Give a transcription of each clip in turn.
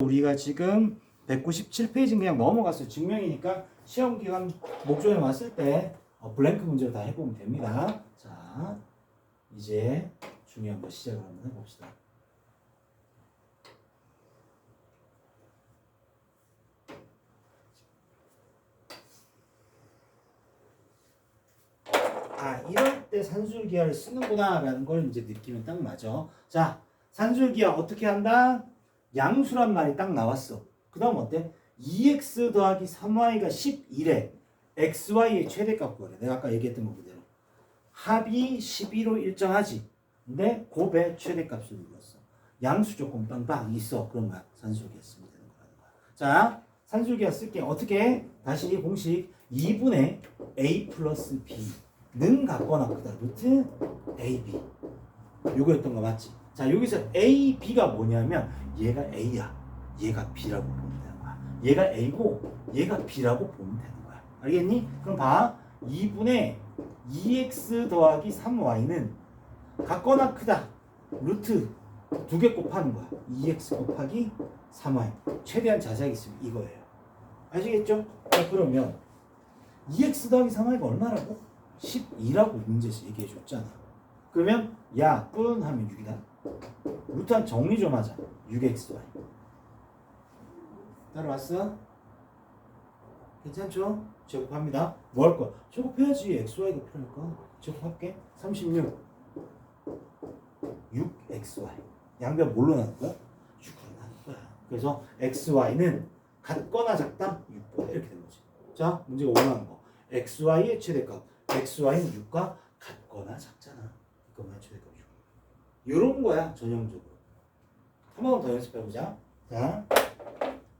우리가 지금 197페이지 그냥 넘어갔어요. 증명이니까 시험 기간 목적에 왔을 때 어, 블랭크 문제로 다 해보면 됩니다. 자, 이제 중요한 거 시작을 한번 해봅시다. 아, 이럴 때 산술기하를 쓰는구나 라는 걸 이제 느끼면 딱 맞아. 자, 산술기하 어떻게 한다? 양수란 말이 딱 나왔어. 그 다음 어때? 2x 더하기 3y가 11에 xy의 최대값 구하래. 내가 아까 얘기했던 거 그대로. 합이 12로 일정하지. 근데 곱의 최대값을 물었어. 양수 조건 빵빵 있어. 그런 거야. 산술기하 쓰면 되는 거야. 자, 산술기하 쓸게. 어떻게? 다시 공식 2분의 a 플러스 b는 같거나 크다. 루트 ab. 요거였던 거 맞지? 자, 여기서 a, b가 뭐냐면 얘가 a야. 얘가 b라고 보면 되는 거야. 얘가 a고 얘가 b라고 보면 되는 거야. 알겠니? 그럼 봐. 2분의 2x 더하기 3y는 같거나 크다. 루트 두 개 곱하는 거야. 2x 곱하기 3y. 최대한 자세하게 쓰면 이거예요. 아시겠죠? 자, 그러면 2x 더하기 3y가 얼마라고? 12라고 문제에서 얘기해 줬잖아. 그러면 야, 뿐 하면 6이다. 루트 한 정리 좀 하자. 6xy. 따라왔어? 괜찮죠? 제곱합니다. 뭐 할 거야? 제곱해야지. xy가 필요하니까. 제곱할게. 36. 6xy. 양변 뭘로 나눌 거야? 6으로 나눌 거야. 그래서 xy는 같거나 작다? 6보다 이렇게 된 거지. 자, 문제가 올라간 거. xy의 최대값. xy는 6과 같거나 작잖아. 그러면 최대값 6. 요런 거야, 전형적으로. 한 번 더 연습해보자. 자,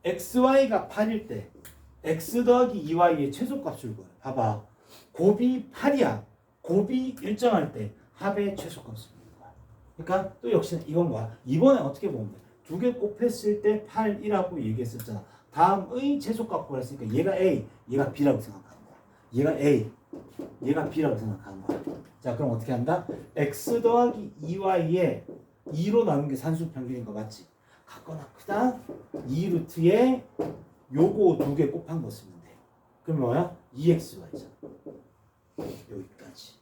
xy가 8일 때 x 더하기 2y의 최소값을 구해. 봐봐. 곱이 8이야. 곱이 일정할 때 합의 최소값을 거야. 그러니까 또 역시 이건 거야. 이번에 어떻게 보면 돼? 두 개 곱했을 때 8이라고 얘기했었잖아. 다음의 최소값 구했으니까 얘가 A, 얘가 B라고 생각하는 거야. 얘가 A, 얘가 B라고 생각하는 거야. 자, 그럼 어떻게 한다? x 더하기 2y에 2로 나눈 게 산수 평균인 거 맞지? 같거나 크다. 2루트에 요거 두 개 곱한 거 쓰면 돼. 그럼 뭐야? 2xy잖아. 여기까지.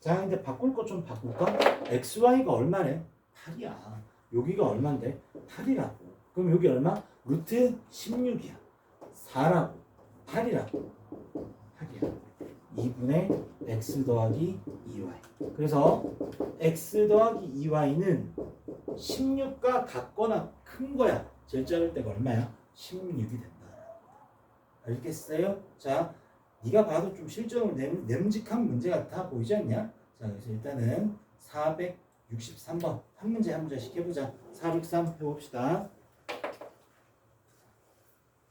자, 근데 바꿀 거좀 바꿀까? xy가 얼마래? 8이야. 여기가 얼만데? 8이라고. 그럼 여기 얼마? 루트 16이야. 4라고. 8이라고. 8이야. 2분의 x 더하기 2y. 그래서 x 더하기 2y는 16과 같거나 큰 거야. 제일 작을 때가 얼마야? 16이 된다. 알겠어요? 자, 네가 봐도 좀 실전으로 냄, 냄직한 문제 같아 보이지 않냐? 자, 그래서 일단은 463번 한 문제 한 문제씩 해보자. 463 해봅시다.